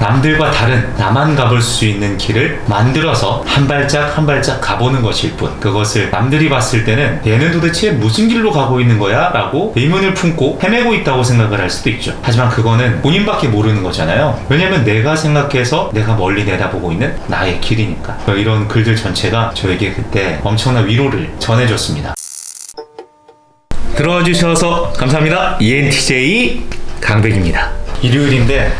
남들과 다른 나만 가볼 수 있는 길을 만들어서 한 발짝 한 발짝 가보는 것일 뿐 그것을 남들이 봤을 때는 얘는 도대체 무슨 길로 가고 있는 거야? 라고 의문을 품고 헤매고 있다고 생각을 할 수도 있죠 하지만 그거는 본인밖에 모르는 거잖아요 왜냐면 내가 생각해서 내가 멀리 내다보고 있는 나의 길이니까 이런 글들 전체가 저에게 그때 엄청난 위로를 전해줬습니다 들어와 주셔서 감사합니다. ENTJ 강백입니다. 일요일인데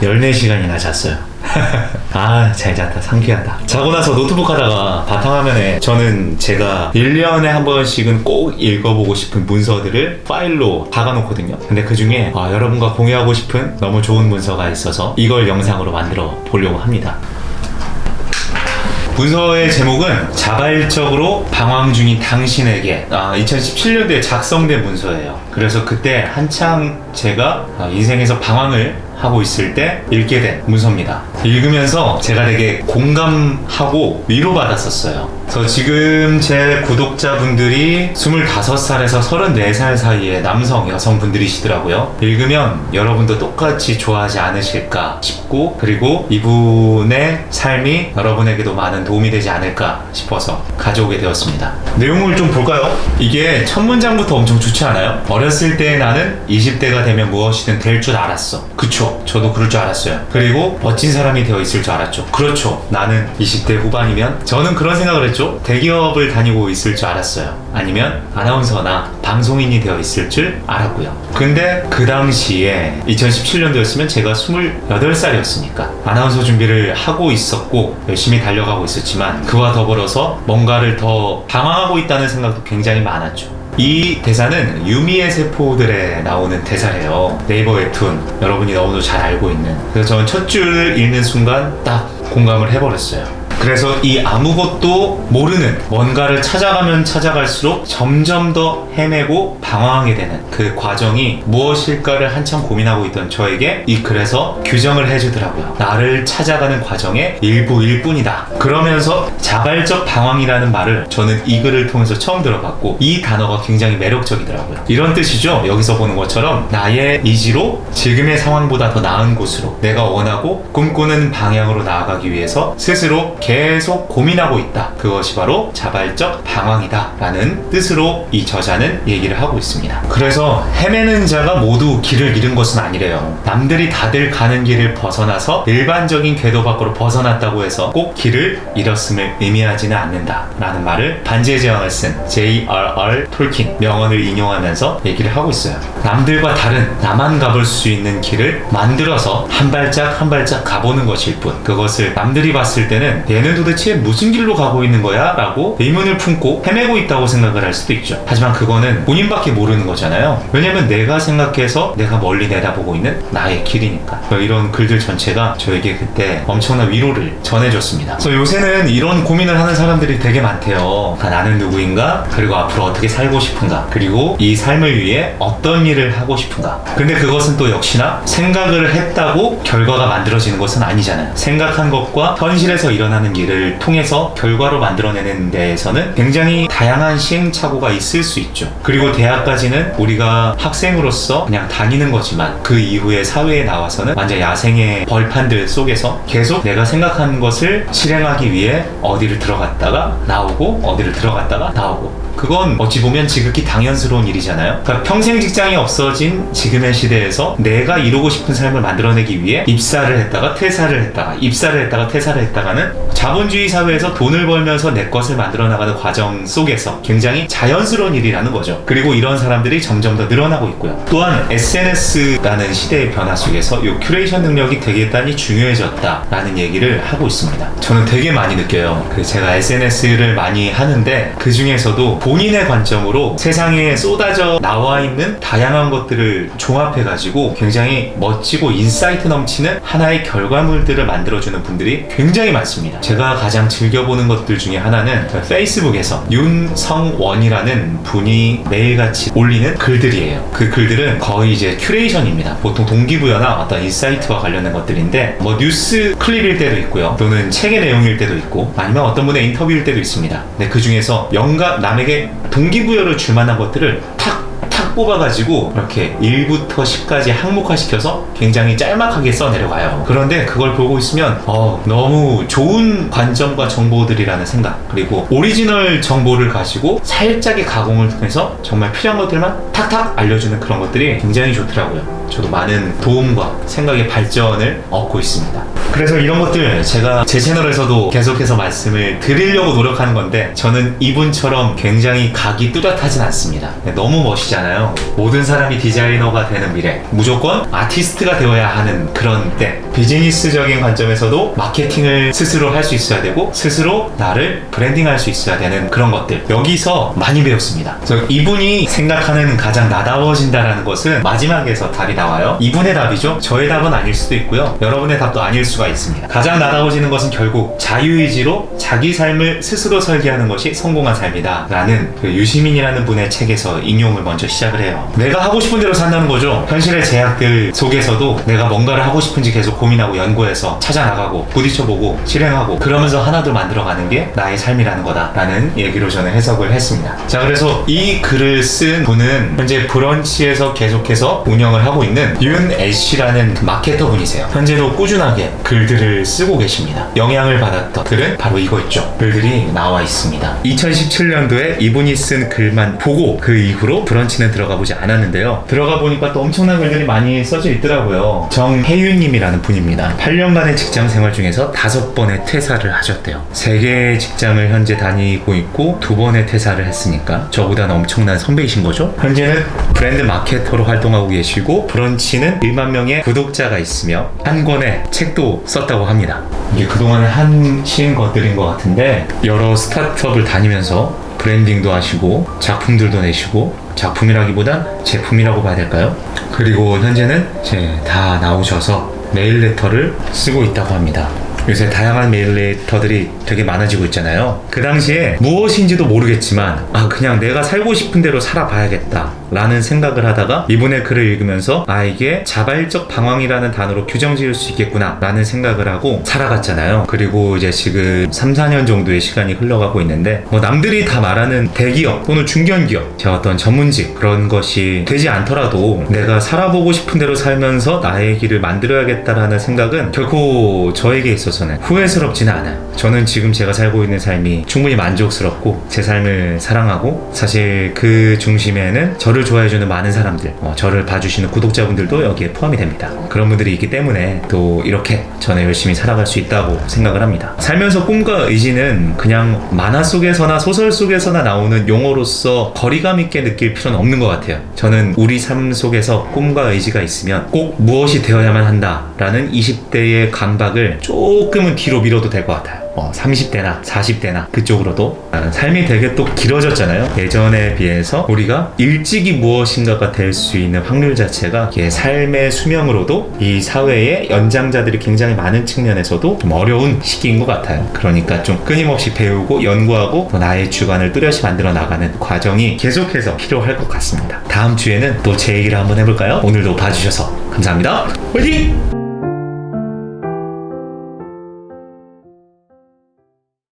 14시간이나 잤어요. 아, 잘 잤다. 상쾌하다. 자고 나서 노트북 하다가 바탕화면에 저는 제가 1년에 한 번씩은 꼭 읽어보고 싶은 문서들을 파일로 박아놓거든요. 근데 그 중에 아, 여러분과 공유하고 싶은 너무 좋은 문서가 있어서 이걸 영상으로 만들어 보려고 합니다. 문서의 제목은 자발적으로 방황 중인 당신에게 아, 2017년도에 작성된 문서예요. 그래서 그때 한창 제가 아, 인생에서 방황을 하고 있을 때 읽게 된 문서입니다. 읽으면서 제가 되게 공감하고 위로받았었어요. 그래서 지금 제 구독자분들이 25살에서 34살 사이의 남성, 여성분들이시더라고요. 읽으면 여러분도 똑같이 좋아하지 않으실까 싶고, 그리고 이분의 삶이 여러분에게도 많은 도움이 되지 않을까 싶어서 가져오게 되었습니다. 내용을 좀 볼까요? 이게 첫 문장부터 엄청 좋지 않아요? 어렸을 때 나는 20대가 되면 무엇이든 될 줄 알았어. 그쵸? 저도 그럴 줄 알았어요. 그리고 멋진 사람 이 되어 있을 줄 알았죠. 그렇죠. 나는 20대 후반이면 저는 그런 생각을 했죠. 대기업을 다니고 있을 줄 알았어요. 아니면 아나운서나 방송인이 되어 있을 줄 알았고요. 근데 그 당시에 2017년도였으면 제가 28살이었으니까 아나운서 준비를 하고 있었고 열심히 달려가고 있었지만 그와 더불어서 뭔가를 더 방황하고 있다는 생각도 굉장히 많았죠. 이 대사는 유미의 세포들에 나오는 대사예요. 네이버 웹툰 여러분이 너무도 잘 알고 있는. 그래서 저는 첫 줄을 읽는 순간 딱 공감을 해버렸어요. 그래서 이 아무것도 모르는 뭔가를 찾아가면 찾아갈수록 점점 더 헤매고 방황하게 되는 그 과정이 무엇일까를 한참 고민하고 있던 저에게 이 글에서 규정을 해주더라고요. 나를 찾아가는 과정의 일부일 뿐이다. 그러면서 자발적 방황이라는 말을 저는 이 글을 통해서 처음 들어봤고 이 단어가 굉장히 매력적이더라고요. 이런 뜻이죠. 여기서 보는 것처럼 나의 의지로 지금의 상황보다 더 나은 곳으로 내가 원하고 꿈꾸는 방향으로 나아가기 위해서 스스로 계속 고민하고 있다. 그것이 바로 자발적 방황이다. 라는 뜻으로 이 저자는 얘기를 하고 있습니다. 그래서 헤매는 자가 모두 길을 잃은 것은 아니래요. 남들이 다들 가는 길을 벗어나서 일반적인 궤도 밖으로 벗어났다고 해서 꼭 길을 잃었음을 의미하지는 않는다. 라는 말을 반지의 제왕을 쓴 J.R.R. 톨킨 명언을 인용하면서 얘기를 하고 있어요. 남들과 다른 나만 가볼 수 있는 길을 만들어서 한 발짝 한 발짝 가보는 것일 뿐 그것을 남들이 봤을 때는 얘는 도대체 무슨 길로 가고 있는 거야? 라고 의문을 품고 헤매고 있다고 생각을 할 수도 있죠. 하지만 그거는 본인밖에 모르는 거잖아요. 왜냐면 내가 생각해서 내가 멀리 내다보고 있는 나의 길이니까. 이런 글들 전체가 저에게 그때 엄청난 위로를 전해줬습니다. 그래서 요새는 이런 고민을 하는 사람들이 되게 많대요. 아, 나는 누구인가? 그리고 앞으로 어떻게 살고 싶은가? 그리고 이 삶을 위해 어떤 일을 하고 싶은가? 근데 그것은 또 역시나 생각을 했다고 결과가 만들어지는 것은 아니잖아요. 생각한 것과 현실에서 일어나는 일을 통해서 결과로 만들어내는 데에서는 굉장히 다양한 시행착오가 있을 수 있죠. 그리고 대학까지는 우리가 학생으로서 그냥 다니는 거지만 그 이후에 사회에 나와서는 완전 야생의 벌판들 속에서 계속 내가 생각한 것을 실행하기 위해 어디를 들어갔다가 나오고 어디를 들어갔다가 나오고 그건 어찌 보면 지극히 당연스러운 일이잖아요. 그러니까 평생 직장이 없어진 지금의 시대에서 내가 이루고 싶은 삶을 만들어내기 위해 입사를 했다가 퇴사를 했다가 입사를 했다가 퇴사를 했다가는 자본주의 사회에서 돈을 벌면서 내 것을 만들어 나가는 과정 속에서 굉장히 자연스러운 일이라는 거죠. 그리고 이런 사람들이 점점 더 늘어나고 있고요. 또한 SNS라는 시대의 변화 속에서 이 큐레이션 능력이 되게 단히 중요해졌다라는 얘기를 하고 있습니다. 저는 되게 많이 느껴요. 그 제가 SNS를 많이 하는데 그 중에서도 본인의 관점으로 세상에 쏟아져 나와 있는 다양한 것들을 종합해 가지고 굉장히 멋지고 인사이트 넘치는 하나의 결과물들을 만들어주는 분들이 굉장히 많습니다. 제가 가장 즐겨보는 것들 중에 하나는 페이스북에서 윤성원이라는 분이 매일같이 올리는 글들이에요. 그 글들은 거의 이제 큐레이션입니다. 보통 동기부여나 어떤 인사이트와 관련된 것들인데 뭐 뉴스 클립일 때도 있고요. 또는 책의 내용일 때도 있고 아니면 어떤 분의 인터뷰일 때도 있습니다. 근데 그 중에서 영감 남에게 동기부여를 줄 만한 것들을 탁 탁 뽑아가지고 이렇게 1부터 10까지 항목화시켜서 굉장히 짤막하게 써내려가요. 그런데 그걸 보고 있으면 어, 너무 좋은 관점과 정보들이라는 생각 그리고 오리지널 정보를 가지고 살짝의 가공을 통해서 정말 필요한 것들만 탁탁 알려주는 그런 것들이 굉장히 좋더라고요. 저도 많은 도움과 생각의 발전을 얻고 있습니다. 그래서 이런 것들 제가 제 채널에서도 계속해서 말씀을 드리려고 노력하는 건데 저는 이분처럼 굉장히 각이 뚜렷하진 않습니다. 너무 멋있잖아요. 모든 사람이 디자이너가 되는 미래 무조건 아티스트가 되어야 하는 그런 때 비즈니스적인 관점에서도 마케팅을 스스로 할 수 있어야 되고 스스로 나를 브랜딩할 수 있어야 되는 그런 것들 여기서 많이 배웠습니다. 그래서 이분이 생각하는 가장 나다워진다라는 것은 마지막에서 답이 나와요. 이분의 답이죠. 저의 답은 아닐 수도 있고요. 여러분의 답도 아닐 수가 있습니다. 가장 나다워지는 것은 결국 자유의지로 자기 삶을 스스로 설계하는 것이 성공한 삶이다. 라는 그 유시민이라는 분의 책에서 인용을 먼저 시작을 해요. 내가 하고 싶은 대로 산다는 거죠. 현실의 제약들 속에서도 내가 뭔가를 하고 싶은지 계속 고민하고 연구해서 찾아나가고 부딪혀보고 실행하고 그러면서 하나둘 만들어가는 게 나의 삶이라는 거다라는 얘기로 저는 해석을 했습니다. 자 그래서 이 글을 쓴 분은 현재 브런치에서 계속해서 운영을 하고 있는 윤 애쉬라는 마케터 분이세요. 현재도 꾸준하게 글들을 쓰고 계십니다. 영향을 받았던 글은 바로 이거 있죠. 글들이 나와 있습니다. 2017년도에 이분이 쓴 글만 보고 그 이후로 브런치는 들어가 보지 않았는데요. 들어가 보니까 또 엄청난 글들이 많이 써져 있더라고요. 정혜윤님이라는 분 입니다. 8년간의 직장 생활 중에서 다섯 번의 퇴사를 하셨대요. 세 개의 직장을 현재 다니고 있고 두 번의 퇴사를 했으니까 저보다는 엄청난 선배이신 거죠. 현재는 브랜드 마케터로 활동하고 계시고 브런치는 1만 명의 구독자가 있으며 한 권의 책도 썼다고 합니다. 이게 그동안 하신 것들인 것 같은데 여러 스타트업을 다니면서 브랜딩도 하시고 작품들도 내시고 작품이라기보단 제품이라고 봐야 될까요? 그리고 현재는 이제 다 나오셔서 메일 레터를 쓰고 있다고 합니다. 요새 다양한 메일 레터들이 되게 많아지고 있잖아요. 그 당시에 무엇인지도 모르겠지만, 아, 그냥 내가 살고 싶은 대로 살아봐야겠다. 라는 생각을 하다가 이분의 글을 읽으면서, 아, 이게 자발적 방황이라는 단어로 규정 지을 수 있겠구나. 라는 생각을 하고 살아갔잖아요. 그리고 이제 지금 3, 4년 정도의 시간이 흘러가고 있는데, 뭐 남들이 다 말하는 대기업 또는 중견기업, 제 어떤 전문직 그런 것이 되지 않더라도 내가 살아보고 싶은 대로 살면서 나의 길을 만들어야겠다라는 생각은 결코 저에게 있어서는 후회스럽지는 않아요. 저는 지금 제가 살고 있는 삶이 충분히 만족스럽고 제 삶을 사랑하고 사실 그 중심에는 저를 좋아해주는 많은 사람들, 어, 저를 봐주시는 구독자분들도 여기에 포함이 됩니다. 그런 분들이 있기 때문에 또 이렇게 저는 열심히 살아갈 수 있다고 생각을 합니다. 살면서 꿈과 의지는 그냥 만화 속에서나 소설 속에서나 나오는 용어로서 거리감 있게 느낄 필요는 없는 것 같아요. 저는 우리 삶 속에서 꿈과 의지가 있으면 꼭 무엇이 되어야만 한다라는 20대의 강박을 조금은 뒤로 밀어도 될 것 같아요. 어, 30대나 40대나 그쪽으로도 삶이 되게 또 길어졌잖아요. 예전에 비해서 우리가 일찍이 무엇인가가 될 수 있는 확률 자체가 삶의 수명으로도 이 사회의 연장자들이 굉장히 많은 측면에서도 좀 어려운 시기인 것 같아요. 그러니까 좀 끊임없이 배우고 연구하고 또 나의 주관을 뚜렷이 만들어 나가는 과정이 계속해서 필요할 것 같습니다. 다음 주에는 또 제 얘기를 한번 해볼까요? 오늘도 봐주셔서 감사합니다. 화이팅!